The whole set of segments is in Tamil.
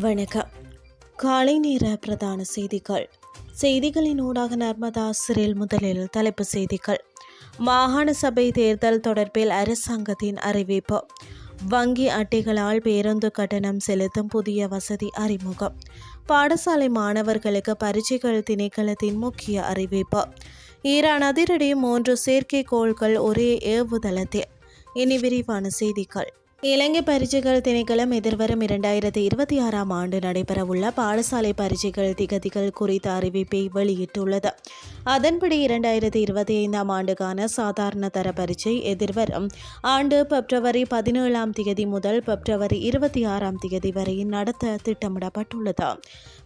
வணக்கம். காலை நேர பிரதான செய்திகள். செய்திகளின் ஊடாக நர்மதா சிறில் முதலில் தலைப்பு செய்திகள். மாகாண சபை தேர்தல் தொடர்பில் அரசாங்கத்தின் அறிவிப்பு. வங்கி அட்டைகளால் பேருந்து கட்டணம் செலுத்தும் புதிய வசதி அறிமுகம். பாடசாலை மாணவர்களுக்கு பரீட்சைகள் திணைக்களத்தின் முக்கிய அறிவிப்பு. ஈரான் அதிரடி மூன்று செயற்கைக்கோள்கள் ஒரே ஏவுதளத்தில். இனி விரிவான செய்திகள். இலங்கை பரீட்சைகள் திணைக்களம் எதிர்வரும் இரண்டாயிரத்தி இருபத்தி ஆறாம் ஆண்டு நடைபெறவுள்ள பாடசாலை பரீட்சைகள் திகதிகள் குறித்த அறிவிப்பை வெளியிட்டுள்ளது. அதன்படி இரண்டாயிரத்தி இருபத்தி ஐந்தாம் ஆண்டுக்கான சாதாரண தர பரீட்சை எதிர்வரும் ஆண்டு பிப்ரவரி பதினேழாம் தேதி முதல் பிப்ரவரி இருபத்தி ஆறாம் தேதி வரை நடத்த திட்டமிடப்பட்டுள்ளது.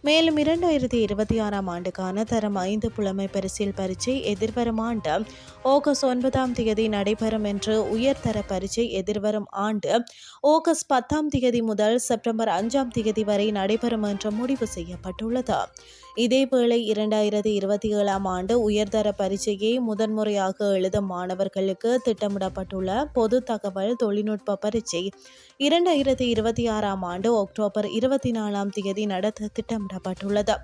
மேலும் இரண்டாயிரத்தி இருபத்தி ஆறாம் ஆண்டுக்கான தரம் ஐந்து புலமை பரிசில் பரீட்சை எதிர்வரும் ஆண்டு ஆகஸ்ட் ஒன்பதாம் தேதி நடைபெறும் என்று உயர்தர பரீட்சை எதிர்வரும் ஆண்டு ஆகஸ்ட் பத்தாம் தேதி முதல் செப்டம்பர் அஞ்சாம் தேதி வரை நடைபெறும் என்று முடிவு செய்யப்பட்டுள்ளது. இதேவேளை இரண்டாயிரத்தி இருபத்தி ஏழாம் ஆண்டு உயர்தர பரீட்சையை முதன்முறையாக எழுதும் மாணவர்களுக்கு திட்டமிடப்பட்டுள்ள பொது தகவல் தொழில்நுட்ப பரீட்சை இரண்டாயிரத்தி இருபத்தி ஆறாம் ஆண்டு அக்டோபர் இருபத்தி நாலாம் தேதி நடத்த திட்டமிடப்பட்டுள்ளது.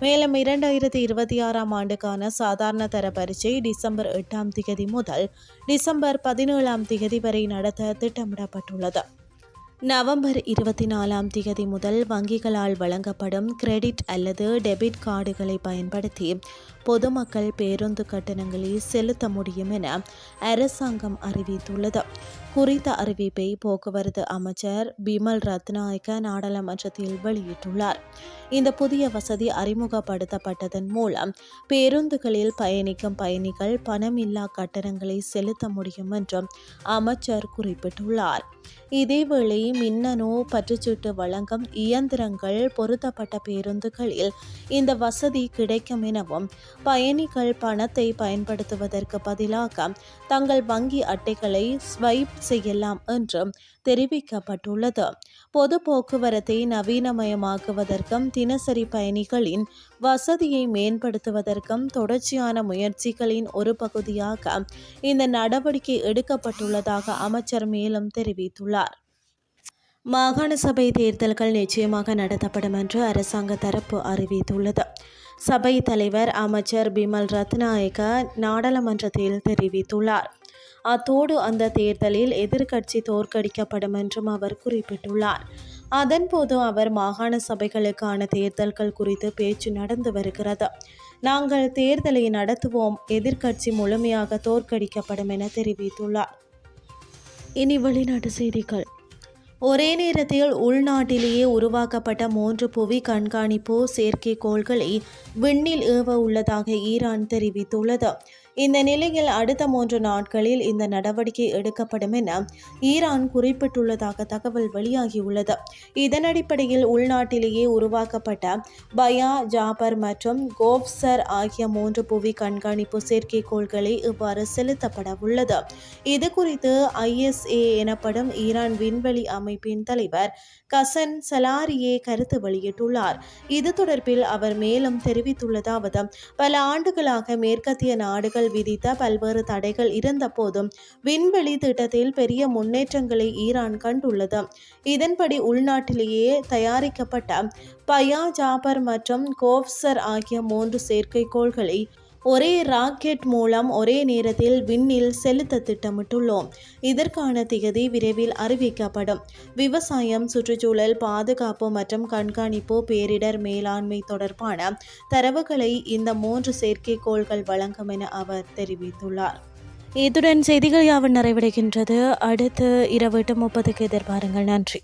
மேலும் இரண்டாயிரத்தி இருபத்தி ஆறாம் ஆண்டுக்கான சாதாரண தர பரீட்சை டிசம்பர் எட்டாம் தேதி முதல் டிசம்பர் பதினேழாம் தேதி வரை நடத்த திட்டமிடப்பட்டுள்ளது. நவம்பர் இருபத்தி நாலாம் தேதி முதல் வங்கிகளால் வழங்கப்படும் கிரெடிட் அல்லது டெபிட் கார்டுகளை பயன்படுத்தி பொதுமக்கள் பேருந்து கட்டணங்களை செலுத்த முடியும் என அரசாங்கம் அறிவித்துள்ளது. குறித்த அறிவிப்பை போக்குவரத்து அமைச்சர் பிமல் ரத்நாயக்க நாடாளுமன்றத்தில் வெளியிட்டுள்ளார். இந்த புதிய வசதி அறிமுகப்படுத்தப்பட்டதன் மூலம் பேருந்துகளில் பயணிக்கும் பயணிகள் பணமில்லா கட்டணங்களை செலுத்த முடியும் என்றும் அமைச்சர் குறிப்பிட்டுள்ளார். இதேவேளை மின்னணு பற்றுச்சீட்டு வழங்கும் இயந்திரங்கள் பொருத்தப்பட்ட பேருந்துகளில் இந்த வசதி கிடைக்கும் எனவும் பயணிகள் பணத்தை பயன்படுத்துவதற்கு பதிலாக தங்கள் வங்கி அட்டைகளை ஸ்வைப் செய்யலாம் என்றும் தெரிவிக்கப்பட்டுள்ளது. பொது போக்குவரத்தை நவீனமயமாக்குவதற்கும் தினசரி பயணிகளின் வசதியை மேம்படுத்துவதற்கும் தொடர்ச்சியான முயற்சிகளின் ஒரு பகுதியாக இந்த நடவடிக்கை எடுக்கப்பட்டுள்ளதாக அமைச்சர் மேலும் தெரிவித்துள்ளார். மாகாண சபை தேர்தல்கள் நிச்சயமாக நடத்தப்படும் என்று அரசாங்க தரப்பு அறிவித்துள்ளது. சபை தலைவர் அமைச்சர் பிமல் ரத்நாயக்க நாடாளுமன்றத்தில் தெரிவித்துள்ளார். அத்தோடு அந்த தேர்தலில் எதிர்க்கட்சி தோற்கடிக்கப்படும் என்றும் அவர் குறிப்பிட்டுள்ளார். அதன்போது அவர் மாகாண சபைகளுக்கான தேர்தல்கள் குறித்து பேச்சு நடந்து வருகிறது. நாங்கள் தேர்தலை நடத்துவோம் எதிர்க்கட்சி முழுமையாக தோற்கடிக்கப்படும் என தெரிவித்துள்ளார். இனி வெளிநாட்டு செய்திகள். ஒரே நேரத்தில் உள்நாட்டிலேயே உருவாக்கப்பட்ட மூன்று புவி கண்காணிப்பு செயற்கைக்கோள்களை விண்ணில் ஏவ உள்ளதாக ஈரான் தெரிவித்துள்ளது. இந்த நிலையில் அடுத்த மூன்று நாட்களில் இந்த நடவடிக்கை எடுக்கப்படும் என ஈரான் குறிப்பிட்டுள்ளதாக தகவல் வெளியாகியுள்ளது. இதன் அடிப்படையில் உள்நாட்டிலேயே உருவாக்கப்பட்ட பயா ஜாபர் மற்றும் கோப்சர் ஆகிய மூன்று புவி கண்காணிப்பு செயற்கைக்கோள்களை இவ்வாறு செலுத்தப்பட உள்ளது. இது குறித்து ஐஎஸ்ஏ எனப்படும் ஈரான் விண்வெளி அமைப்பின் தலைவர் கசன் சலாரியே கருத்து வெளியிட்டுள்ளார். இது தொடர்பில் அவர் மேலும் தெரிவித்துள்ளதாவது பல ஆண்டுகளாக மேற்கத்திய நாடுகள் விதித்த பல்வேறு தடைகள் இருந்தபோதும் விண்வெளி திட்டத்தில் பெரிய முன்னேற்றங்களை ஈரான் கண்டுள்ளது. இதன்படி உள்நாட்டிலேயே தயாரிக்கப்பட்ட பயா ஜாபர் மற்றும் கோப்சர் ஆகிய மூன்று செயற்கைக்கோள்களை ஒரே ராக்கெட் மூலம் ஒரே நேரத்தில் விண்ணில் செலுத்த திட்டமிட்டுள்ளோம். இதற்கான திகதி விரைவில் அறிவிக்கப்படும். விவசாயம் சுற்றுச்சூழல் பாதுகாப்பு மற்றும் கண்காணிப்பு பேரிடர் மேலாண்மை தொடர்பான தரவுகளை இந்த மூன்று செயற்கைக்கோள்கள் வழங்கும் என அவர் தெரிவித்துள்ளார். இத்துடன் செய்திகள் யாவும் நிறைவடைகின்றது. அடுத்து இரவு எட்டு முப்பதுக்கு எதிர்பாருங்கள். நன்றி.